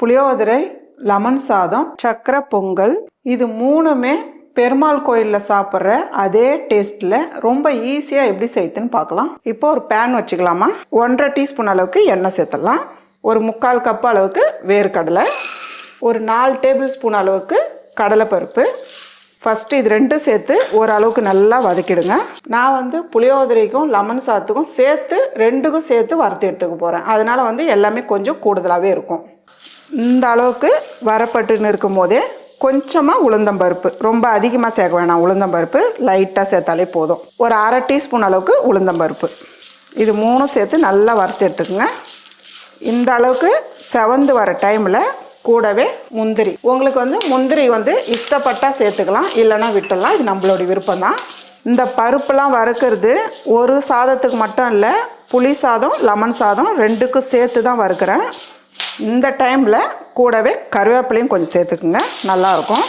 புளியோதரை lemon சாதம் சக்கரை பொங்கல் இது மூணுமே பெருமாள் கோயிலில் சாப்பிட்ற அதே டேஸ்ட்டில் ரொம்ப ஈஸியாக எப்படி செய்யுதுன்னு பார்க்கலாம். இப்போ ஒரு பேன் வச்சுக்கலாமா? ஒன்றரை டீஸ்பூன் அளவுக்கு எண்ணெய் சேர்த்துடலாம். ஒரு முக்கால் கப் அளவுக்கு வேர்க்கடலை ஒரு நாலு டேபிள் ஸ்பூன் அளவுக்கு கடலைப்பருப்பு. ஃபஸ்ட்டு இது ரெண்டும் சேர்த்து ஓரளவுக்கு நல்லா வதக்கிடுங்க. நான் வந்து புளியோதரைக்கும் லெமன் சாத்துக்கும் சேர்த்து ரெண்டுக்கும் சேர்த்து வறுத்து எடுத்துக்க போகிறேன் அதனால் வந்து எல்லாமே கொஞ்சம் கூடுதலாகவே இருக்கும். இந்த அளவுக்கு வரப்பட்டுன்னு இருக்கும் போதே கொஞ்சமாக உளுந்தம்பருப்பு ரொம்ப அதிகமாக சேர்க்க வேணாம். உளுந்தம்பருப்பு லைட்டாக சேர்த்தாலே போதும். ஒரு அரை டீஸ்பூன் அளவுக்கு உளுந்தம்பருப்பு இது மூணும் சேர்த்து நல்லா வறுத்து எடுத்துக்கோங்க. இந்த அளவுக்கு செவந்து வர டைமில் கூடவே முந்திரி. உங்களுக்கு வந்து முந்திரி வந்து இஷ்டப்பட்டா சேர்த்துக்கலாம். இல்லைன்னா விட்டுடலாம். இது நம்மளுடைய விருப்பம் தான் இந்த பருப்புலாம் வறுக்கிறது ஒரு சாதத்துக்கு மட்டும் இல்லை புளி சாதம் லெமன் சாதம் ரெண்டுக்கும் சேர்த்து தான் வறுக்கிறேன். இந்த டைமில் கூடவே கருவேப்பிலையும் கொஞ்சம் சேர்த்துக்குங்க. நல்லாயிருக்கும்.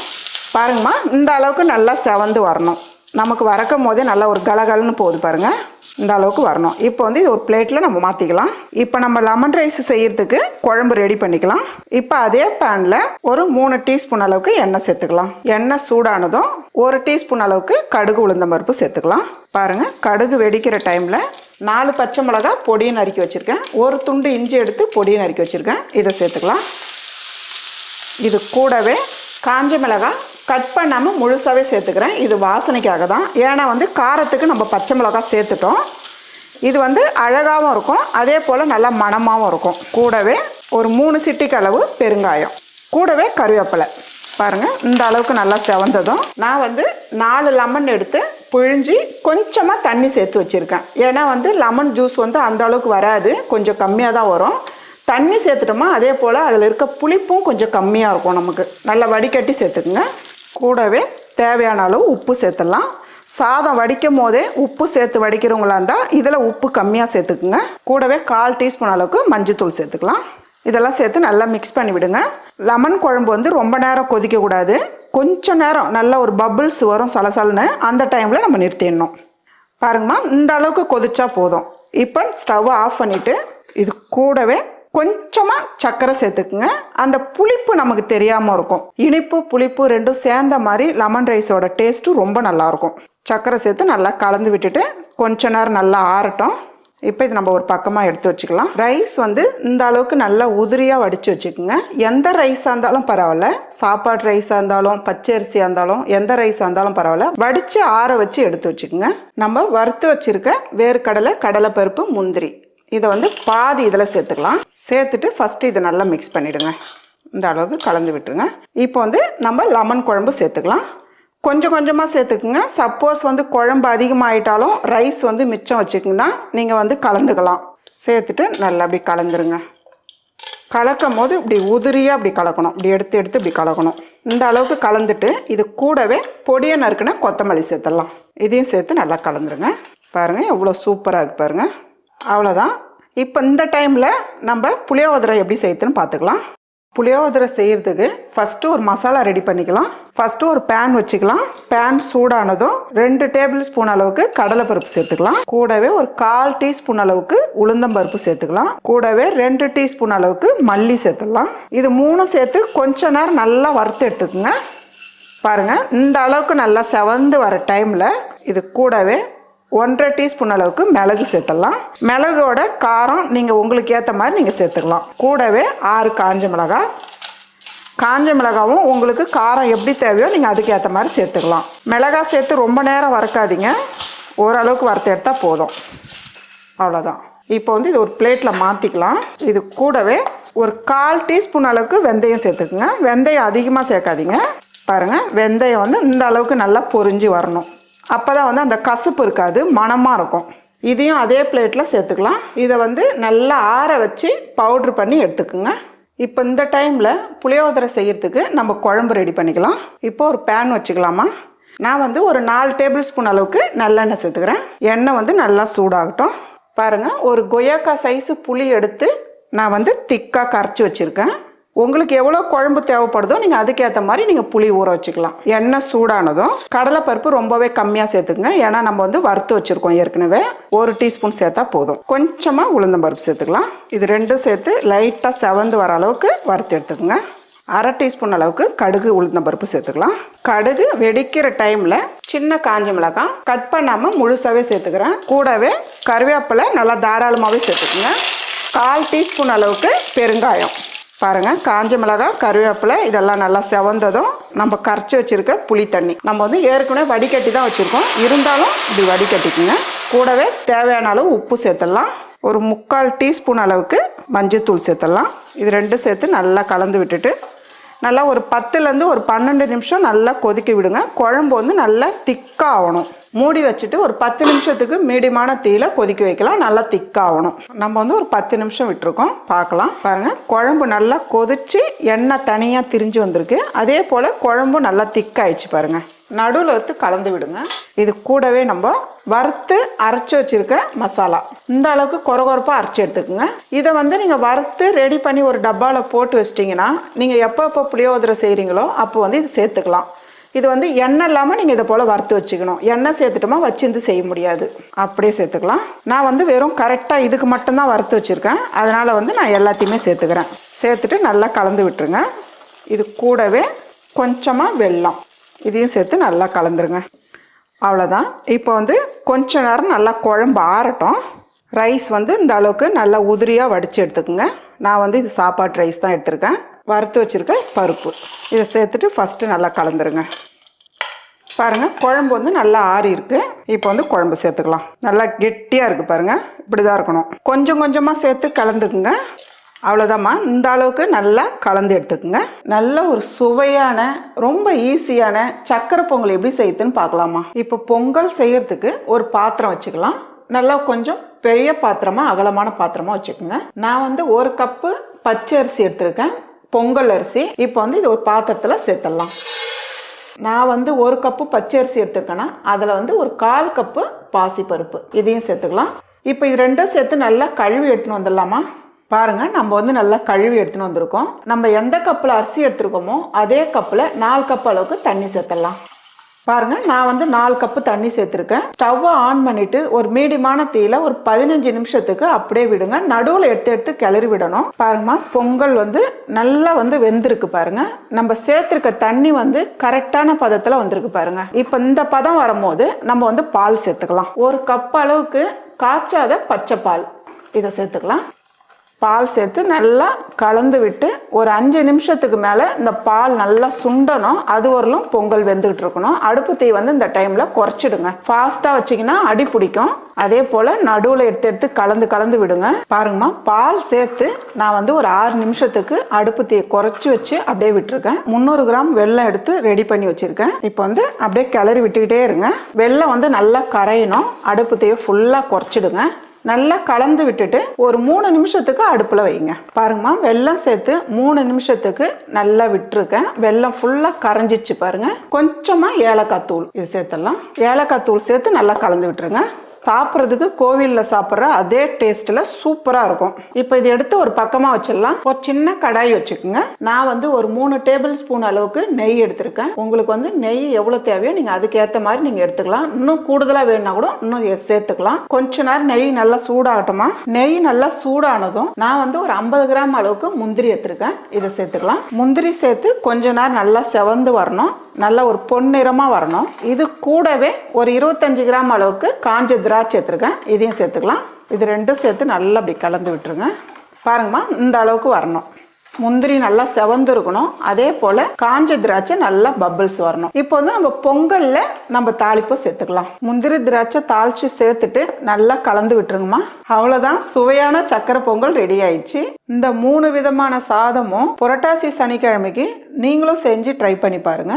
பாருங்கம்மா இந்த அளவுக்கு நல்லா செவந்து வரணும். நமக்கு வறக்கும் போதே நல்லா ஒரு கலகலன்னு போகுது பாருங்கள் இந்த அளவுக்கு வரணும். இப்போ வந்து இது ஒரு பிளேட்டில் நம்ம மாற்றிக்கலாம் இப்போ நம்ம லெமன் ரைஸ் செய்யறதுக்கு குழம்பு ரெடி பண்ணிக்கலாம். இப்போ அதே பேனில் ஒரு மூணு டீஸ்பூன் அளவுக்கு எண்ணெய் சேர்த்துக்கலாம். எண்ணெய் சூடானதும் ஒரு டீஸ்பூன் அளவுக்கு கடுகு உளுந்த பருப்பு சேர்த்துக்கலாம். பாருங்கள் கடுகு வெடிக்கிற டைமில் நாலு பச்சை மிளகா பொடியை நறுக்கி வச்சுருக்கேன். ஒரு துண்டு இஞ்சி எடுத்து பொடியை நறுக்கி வச்சுருக்கேன். இதை சேர்த்துக்கலாம். இது கூடவே காஞ்ச மிளகாய் கட் பண்ணாமல் முழுசாகவே சேர்த்துக்கிறேன். இது வாசனைக்காக தான். ஏன்னா வந்து காரத்துக்கு நம்ம பச்சை மிளகாய் சேர்த்துட்டோம். இது வந்து அழகாகவும் இருக்கும். அதே போல் நல்லா மணமாகவும் இருக்கும். கூடவே ஒரு மூணு சிட்டிக்கு அளவு பெருங்காயம். கூடவே கருவேப்பிலை. பாருங்கள் இந்த அளவுக்கு நல்லா செவந்ததும். நான் வந்து நாலு லெமன் எடுத்து பிழிஞ்சி கொஞ்சமாக தண்ணி சேர்த்து வச்சுருக்கேன். ஏன்னா வந்து லெமன் ஜூஸ் வந்து அந்த அளவுக்கு வராது. கொஞ்சம் கம்மியாக தான் வரும். தண்ணி சேர்த்துட்டோமா அதே போல் அதில் இருக்க புளிப்பும் கொஞ்சம் கம்மியாக இருக்கும் நமக்கு. நல்லா வடிகட்டி சேர்த்துக்குங்க. கூடவே தேவையான அளவு உப்பு சேர்த்துடலாம். சாதம் வடிக்கும் போதே உப்பு சேர்த்து வடிக்கிறவங்களா இருந்தால் இதில் உப்பு கம்மியாக சேர்த்துக்குங்க. கூடவே கால் டீஸ்பூன் அளவுக்கு மஞ்சத்தூள் சேர்த்துக்கலாம். இதெல்லாம் சேர்த்து நல்லா மிக்ஸ் பண்ணி விடுங்க. லெமன் குழம்பு வந்து ரொம்ப நேரம் கொதிக்கக்கூடாது கொஞ்சம் நேரம் நல்ல ஒரு பபுள்ஸ் வரும் சலசலன்னு அந்த டைமில் நம்ம நிறுத்திடணும். பாருங்கம்மா இந்த அளவுக்கு கொதிச்சா போதும். இப்போ ஸ்டவ்வை ஆஃப் பண்ணிவிட்டு இது கூடவே கொஞ்சமாக சர்க்கரை சேர்த்துக்குங்க. அந்த புளிப்பு நமக்கு தெரியாமல் இருக்கும். இனிப்பு புளிப்பு ரெண்டும் சேர்ந்த மாதிரி லெமன் ரைஸோட டேஸ்ட்டும் ரொம்ப நல்லாயிருக்கும் சர்க்கரை சேர்த்து நல்லா கலந்து விட்டுட்டு கொஞ்ச நேரம் நல்லா ஆறட்டும். இப்போ இது நம்ம ஒரு பக்கமாக எடுத்து வச்சுக்கலாம். ரைஸ் வந்து இந்த அளவுக்கு நல்லா உதிரியாக வடித்து வச்சுக்கோங்க. எந்த ரைஸாக இருந்தாலும் பரவாயில்ல. சாப்பாடு ரைஸாக இருந்தாலும் பச்சரிசியாக இருந்தாலும் எந்த ரைஸாக இருந்தாலும் பரவாயில்ல. வடித்து ஆற வச்சு எடுத்து வச்சுக்கோங்க. நம்ம வறுத்து வச்சுருக்க வேர்க்கடலை கடலைப்பருப்பு முந்திரி. இதை வந்து பாதி இதில் சேர்த்துக்கலாம். சேர்த்துட்டு ஃபஸ்ட்டு இதை நல்லா மிக்ஸ் பண்ணிவிடுங்க இந்த அளவுக்கு கலந்து விட்டுருங்க. இப்போ வந்து நம்ம லெமன் குழம்பு சேர்த்துக்கலாம். கொஞ்சம் கொஞ்சமாக சேர்த்துக்குங்க. சப்போஸ் வந்து குழம்பு அதிகமாகிட்டாலும் ரைஸ் வந்து மிச்சம் வச்சுக்கிங்கன்னா நீங்கள் வந்து கலந்துக்கலாம். சேர்த்துட்டு நல்லா அப்படி கலந்துருங்க. கலக்கும் போது இப்படி உதிரியாக அப்படி கலக்கணும். இப்படி எடுத்து எடுத்து இப்படி கலக்கணும். இந்த அளவுக்கு கலந்துட்டு இது கூடவே பொடியை நறுக்குன்னா கொத்தமல்லி சேர்த்துடலாம். இதையும் சேர்த்து நல்லா கலந்துருங்க. பாருங்கள் எவ்வளோ சூப்பராக இருக்கு பாருங்கள் அவ்வளோதான் இப்போ இந்த டைமில் நம்ம புளியோதரை எப்படி செய்யுதுன்னு பார்த்துக்கலாம். புளியோதரை செய்கிறதுக்கு ஃபஸ்ட்டு ஒரு மசாலா ரெடி பண்ணிக்கலாம். ஃபஸ்ட்டு ஒரு பேன் வச்சுக்கலாம். பேன் சூடானதும் ரெண்டு டேபிள் ஸ்பூன் அளவுக்கு கடலைப்பருப்பு சேர்த்துக்கலாம். கூடவே ஒரு கால் டீஸ்பூன் அளவுக்கு உளுந்தம்பருப்பு சேர்த்துக்கலாம். கூடவே ரெண்டு டீஸ்பூன் அளவுக்கு மல்லி சேர்த்துடலாம். இது மூணும் சேர்த்து கொஞ்ச நேரம் நல்லா வறுத்து எடுத்துக்கோங்க. பாருங்கள் இந்த அளவுக்கு நல்லா செவந்து வர டைமில் இது கூடவே ஒன்றரை டீஸ்பூன் அளவுக்கு மிளகு சேர்த்துடலாம். மிளகோட காரம் நீங்கள் உங்களுக்கு ஏற்ற மாதிரி நீங்கள் சேர்த்துக்கலாம். கூடவே ஆறு காஞ்ச மிளகாய். காஞ்ச மிளகாவும் உங்களுக்கு காரம் எப்படி தேவையோ நீங்கள் அதுக்கு ஏற்ற மாதிரி சேர்த்துக்கலாம். மிளகாய் சேர்த்து ரொம்ப நேரம் வறுக்காதீங்க. ஓரளவுக்கு வறுத்து எடுத்தால் போதும். அவ்வளோதான் இப்போ வந்து இது ஒரு பிளேட்டில் மாற்றிக்கலாம் இது கூடவே ஒரு கால் டீஸ்பூன் அளவுக்கு வெந்தயம் சேர்த்துக்குங்க. வெந்தயம் அதிகமாக சேர்க்காதீங்க. பாருங்கள் வெந்தயம் வந்து இந்த அளவுக்கு நல்லா பொரிஞ்சு வரணும். அப்போ தான் வந்து அந்த கசப்பு இருக்காது மணமாக இருக்கும். இதையும் அதே பிளேட்டில் சேர்த்துக்கலாம். இதை வந்து நல்லா ஆற வச்சு பவுட்ரு பண்ணி எடுத்துக்குங்க. இப்போ இந்த டைமில் புளியோதரை செய்கிறதுக்கு நம்ம குழம்பு ரெடி பண்ணிக்கலாம். இப்போ ஒரு பேன் வச்சுக்கலாமா? நான் வந்து ஒரு நாலு டேபிள் ஸ்பூன் அளவுக்கு நல்லெண்ணெய் சேர்த்துக்கிறேன். எண்ணெய் வந்து நல்லா சூடாகட்டும். பாருங்கள் ஒரு கொய்யாக்காய் சைஸு புளி எடுத்து நான் வந்து திக்காக கரைச்சி வச்சுருக்கேன். உங்களுக்கு எவ்வளோ குழம்பு தேவைப்படுதோ நீங்கள் அதுக்கேற்ற மாதிரி நீங்கள் புளி ஊற வச்சுக்கலாம். எண்ணெய் சூடானதும் கடலைப்பருப்பு ரொம்பவே கம்மியாக சேர்த்துக்குங்க. ஏன்னா நம்ம வந்து வறுத்து வச்சுருக்கோம் ஏற்கனவே. ஒரு டீஸ்பூன் சேர்த்தா போதும். கொஞ்சமாக உளுந்தம்பருப்பு சேர்த்துக்கலாம். இது ரெண்டும் சேர்த்து லைட்டாக செவந்து வர அளவுக்கு வறுத்து எடுத்துக்கோங்க. அரை டீஸ்பூன் அளவுக்கு கடுகு உளுந்தம்பருப்பு சேர்த்துக்கலாம். கடுகு வெடிக்கிற டைமில் சின்ன காஞ்ச மிளகாய் கட் பண்ணாமல் முழுசாகவே சேர்த்துக்கிறேன். கூடவே கருவேப்பிலை நல்லா தாராளமாகவே சேர்த்துக்குங்க. கால் டீஸ்பூன் அளவுக்கு பெருங்காயம். பாருங்க காஞ்ச மிளகாய் கருவேப்பிலை இதெல்லாம் நல்லா செவந்ததும் நம்ம கரைச்சி வச்சுருக்க புளி தண்ணி. நம்ம வந்து ஏற்கனவே வடிகட்டி தான் வச்சுருக்கோம். இருந்தாலும் இப்படி வடிகட்டிக்குங்க. கூடவே தேவையான அளவு உப்பு சேர்த்துடலாம். ஒரு முக்கால் டீஸ்பூன் அளவுக்கு மஞ்சத்தூள் சேர்த்துடலாம். இது ரெண்டும் சேர்த்து நல்லா கலந்து விட்டுட்டு நல்லா ஒரு பத்துலேருந்து ஒரு பன்னெண்டு நிமிஷம் நல்லா கொதிக்க விடுங்க. குழம்பு வந்து நல்லா திக்காக ஆகணும் மூடி வச்சுட்டு ஒரு பத்து நிமிஷத்துக்கு மீடியமான தீயில கொதிக்க வைக்கலாம். நல்லா திக்காகணும் நம்ம வந்து ஒரு பத்து நிமிஷம் விட்டுருக்கோம். பார்க்கலாம். பாருங்கள் குழம்பு நல்லா கொதிச்சு எண்ணெய் தனியாக திரிஞ்சு வந்திருக்கு. அதே போல் குழம்பு நல்லா திக்காயிடுச்சு பாருங்கள் நடுவில் வந்து கலந்து விடுங்க. இது கூடவே நம்ம வறுத்து அரைச்சி வச்சிருக்க மசாலா. இந்த அளவுக்கு கொர கொரப்பாக அரைச்சி எடுத்துக்கோங்க. இதை வந்து நீங்கள் வறுத்து ரெடி பண்ணி ஒரு டப்பாவில் போட்டு வச்சிட்டிங்கன்னா நீங்கள் எப்போ எப்போ புளியோதரை செய்கிறீங்களோ அப்போ வந்து இது சேர்த்துக்கலாம். இது வந்து எண்ணெய் இல்லாமல் நீங்கள் இதை போல் வறுத்து வச்சுக்கணும். எண்ணெய் சேர்த்துட்டோமா வச்சிருந்து செய்ய முடியாது. அப்படியே சேர்த்துக்கலாம். நான் வந்து வெறும் கரெக்டாக இதுக்கு மட்டும்தான் வறுத்து வச்சுருக்கேன். அதனால் வந்து நான் எல்லாத்தையுமே சேர்த்துக்கிறேன். சேர்த்துட்டு நல்லா கலந்து விட்டுருங்க. இது கூடவே கொஞ்சமாக வெல்லம். இதையும் சேர்த்து நல்லா கலந்துருங்க. அவ்வளோதான் இப்போ வந்து கொஞ்ச நேரம் நல்லா குழம்பு ஆறட்டும். ரைஸ் வந்து இந்த அளவுக்கு நல்லா உதிரியாக வடித்து எடுத்துக்கோங்க. நான் வந்து இது சாப்பாட்டு ரைஸ் தான் எடுத்திருக்கேன். வறுத்து வச்சுருக்க பருப்பு. இதை சேர்த்துட்டு ஃபஸ்ட்டு நல்லா கலந்துருங்க. பாருங்கள் குழம்பு வந்து நல்லா ஆறி இருக்கு. இப்போ வந்து குழம்பு சேர்த்துக்கலாம். நல்லா கெட்டியாக இருக்குது பாருங்கள் இப்படி தான் இருக்கணும். கொஞ்சம் கொஞ்சமாக சேர்த்து கலந்துக்குங்க. அவ்வளோதாம்மா இந்த அளவுக்கு நல்லா கலந்து எடுத்துக்குங்க. நல்ல ஒரு சுவையான ரொம்ப ஈஸியான சக்கரை பொங்கல் எப்படி செய்யுதுன்னு பார்க்கலாமா? இப்போ பொங்கல் செய்யறதுக்கு ஒரு பாத்திரம் வச்சுக்கலாம். நல்லா கொஞ்சம் பெரிய பாத்திரமா அகலமான பாத்திரமா வச்சுக்கோங்க. நான் வந்து ஒரு கப்பு பச்சை அரிசி எடுத்திருக்கேன். பொங்கல் அரிசி. இப்போ வந்து இது ஒரு பாத்திரத்தில் சேர்த்துடலாம். நான் வந்து ஒரு கப்பு பச்சரிசி எடுத்துருக்கேன்னா அதில் வந்து ஒரு கால் கப்பு பாசிப்பருப்பு. இதையும் சேர்த்துக்கலாம். இப்போ இது ரெண்டும் சேர்த்து நல்லா கழுவி எடுத்துன்னு வந்துடலாமா? பாருங்க நம்ம வந்து நல்லா கழுவி எடுத்துன்னு வந்திருக்கோம். நம்ம எந்த கப்பில் அரிசி எடுத்துருக்கோமோ அதே கப்பில் நாலு கப் அளவுக்கு தண்ணி சேர்த்துடலாம். பாருங்க நான் வந்து நாலு கப்பு தண்ணி சேர்த்துருக்கேன். ஸ்டவ்வை ஆன் பண்ணிட்டு ஒரு மீடியமான தீயில் ஒரு பதினஞ்சு நிமிஷத்துக்கு அப்படியே விடுங்க. நடுவில் எடுத்து எடுத்து கிளறி விடணும். பாருங்கம்மா பொங்கல் வந்து நல்லா வந்து வெந்திருக்கு பாருங்க. நம்ம சேர்த்துருக்க தண்ணி வந்து கரெக்டான பதத்தில் வந்திருக்கு பாருங்க. இப்போ இந்த பதம் வரும்போது நம்ம வந்து பால் சேர்த்துக்கலாம். ஒரு கப் அளவுக்கு காய்ச்சாத பச்சை பால். இதை சேர்த்துக்கலாம். பால் சேர்த்து நல்லா கலந்து விட்டு ஒரு அஞ்சு நிமிஷத்துக்கு மேலே இந்த பால் நல்லா சுண்டணும். அது வரலும் பொங்கல் வெந்துகிட்டு இருக்கணும். அடுப்பு தீ வந்து இந்த டைமில் குறைச்சிடுங்க. ஃபாஸ்ட்டாக வச்சிங்கன்னா அடி பிடிக்கும். அதே போல் நடுவில் எடுத்து எடுத்து கலந்து கலந்து விடுங்க. பாருங்கம்மா பால் சேர்த்து நான் வந்து ஒரு ஆறு நிமிஷத்துக்கு அடுப்பு தீ குறைச்சி வச்சு அப்படியே விட்டுருக்கேன். முந்நூறு கிராம் வெல்லம் எடுத்து ரெடி பண்ணி வச்சுருக்கேன். இப்போ வந்து அப்படியே கிளறி விட்டுக்கிட்டே இருங்க. வெள்ளம் வந்து நல்லா கரையணும். அடுப்பு தீயை ஃபுல்லாக குறைச்சிடுங்க. நல்லா கலந்து விட்டுட்டு ஒரு மூணு நிமிஷத்துக்கு அடுப்பில் வைங்க. பாருங்கம்மா வெள்ளம் சேர்த்து மூணு நிமிஷத்துக்கு நல்லா விட்டுருக்கேன். வெல்லம் ஃபுல்லாக கரைஞ்சிச்சு பாருங்க. கொஞ்சமாக ஏலக்காய் தூள் இது சேர்த்துடலாம். ஏலக்காய் தூள் சேர்த்து நல்லா கலந்து விட்டுருங்க. சாப்பிட்றதுக்கு கோவிலில் சாப்பிட்ற அதே டேஸ்ட்டில் சூப்பராக இருக்கும். இப்போ இது எடுத்து ஒரு பக்கமாக வச்சிடலாம். ஒரு சின்ன கடாய் வச்சுக்கோங்க. நான் வந்து ஒரு மூணு டேபிள் ஸ்பூன் அளவுக்கு நெய் எடுத்திருக்கேன். உங்களுக்கு வந்து நெய் எவ்வளோ தேவையோ நீங்கள் அதுக்கேற்ற மாதிரி நீங்கள் எடுத்துக்கலாம். இன்னும் கூடுதலாக வேணும்னா கூட இன்னும் இதை சேர்த்துக்கலாம். கொஞ்ச நேரம் நெய் நல்லா சூடாகட்டுமா? நெய் நல்லா சூடானதும் நான் வந்து ஒரு ஐம்பது கிராம் அளவுக்கு முந்திரி எடுத்திருக்கேன். இதை சேர்த்துக்கலாம். முந்திரி சேர்த்து கொஞ்ச நேரம் நல்லா செவந்து வரணும். நல்லா ஒரு பொன்னிறமாக வரணும். இது கூடவே ஒரு இருபத்தஞ்சு கிராம் அளவுக்கு காஞ்ச திராட்சை எடுத்துருக்கேன். இதையும் சேர்த்துக்கலாம். இது ரெண்டும் சேர்த்து நல்லா அப்படி கலந்து விட்டுருங்க. பாருங்கம்மா இந்த அளவுக்கு வரணும். முந்திரி நல்லா செவந்து இருக்கணும். அதே போல் காஞ்ச திராட்சை நல்லா பபிள்ஸ் வரணும். இப்போ வந்து நம்ம பொங்கலில் நம்ம தாளிப்பை சேர்த்துக்கலாம். முந்திரி திராட்சை தாளித்து சேர்த்துட்டு நல்லா கலந்து விட்டுருங்கம்மா. அவ்வளோதான் சுவையான சக்கரை பொங்கல் ரெடி ஆயிடுச்சு. இந்த மூணு விதமான சாதமும் புரட்டாசி சனிக்கிழமைக்கு நீங்களும் செஞ்சு ட்ரை பண்ணி பாருங்க.